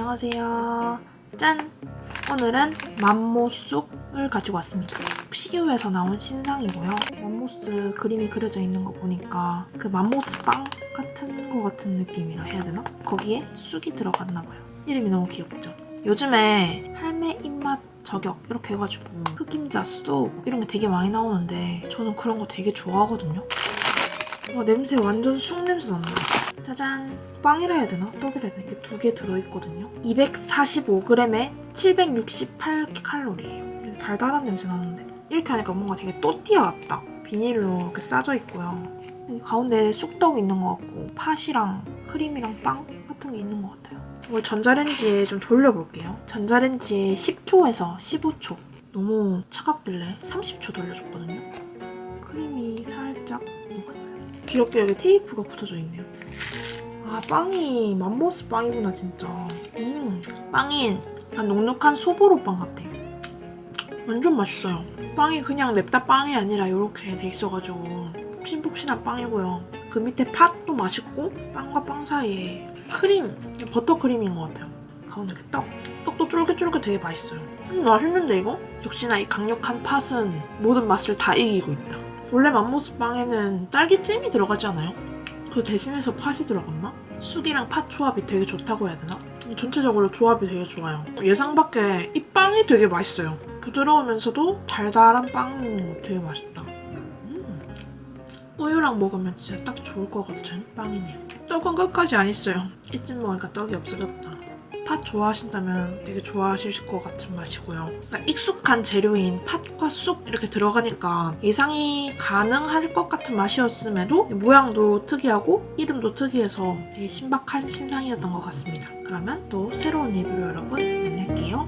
안녕하세요. 짠! 오늘은 맘모쑥을 가지고 왔습니다. CU에서 나온 신상이고요. 맘모스 그림이 그려져 있는 거 보니까 그 맘모스 빵 같은 거 같은 느낌이라 해야 되나? 거기에 쑥이 들어갔나 봐요. 이름이 너무 귀엽죠? 요즘에 할매 입맛 저격 이렇게 해가지고 흑임자 쑥 이런 게 되게 많이 나오는데 저는 그런 거 되게 좋아하거든요. 와 냄새 완전 쑥 냄새 난다. 짜잔. 빵이라 해야 되나? 떡이라 해야 되나? 이게 두 개 들어있거든요. 245g에 768칼로리예요. 되게 달달한 냄새 나는데. 이렇게 하니까 뭔가 되게 또띠아 같다. 비닐로 이렇게 싸져 있고요. 가운데 쑥떡 있는 것 같고 팥이랑 크림이랑 빵 같은 게 있는 것 같아요. 이걸 전자레인지에 좀 돌려볼게요. 전자레인지에 10초에서 15초. 너무 차갑길래 30초 돌려줬거든요 귀엽게 여기 테이프가 붙어져 있네요. 아 빵이 맘모스 빵이구나 진짜. 음 빵이 약간 눅눅한 소보로 빵 같아. 완전 맛있어요. 빵이 그냥 냅다 빵이 아니라 이렇게 돼 있어가지고 푹신푹신한 빵이고요. 그 밑에 팥도 맛있고 빵과 빵 사이에 크림 버터크림인 것 같아요. 가운데 이렇게 떡 떡도 쫄깃쫄깃 되게 맛있어요. 음 맛있는데 이거? 역시나 이 강력한 팥은 모든 맛을 다 이기고 있다 원래 맘모스 빵에는 딸기잼이 들어가지 않아요? 그 대신해서 팥이 들어갔나? 쑥이랑 팥 조합이 되게 좋다고 해야 되나? 전체적으로 조합이 되게 좋아요. 예상 밖에 이 빵이 되게 맛있어요. 부드러우면서도 달달한 빵 되게 맛있다. 음. 우유랑 먹으면 진짜 딱 좋을 것 같은 빵이네요. 떡은 끝까지 안 있어요. 이쯤 먹으니까 떡이 없어졌다. 팥 좋아하신다면 되게 좋아하실 것 같은 맛이고요. 익숙한 재료인 팥 과 쑥 이렇게 들어가니까 예상이 가능할 것 같은 맛이었음에도 모양도 특이하고 이름도 특이해서 되게 신박한 신상이었던 것 같습니다. 그러면 또 새로운 리뷰로 여러분 만날게요.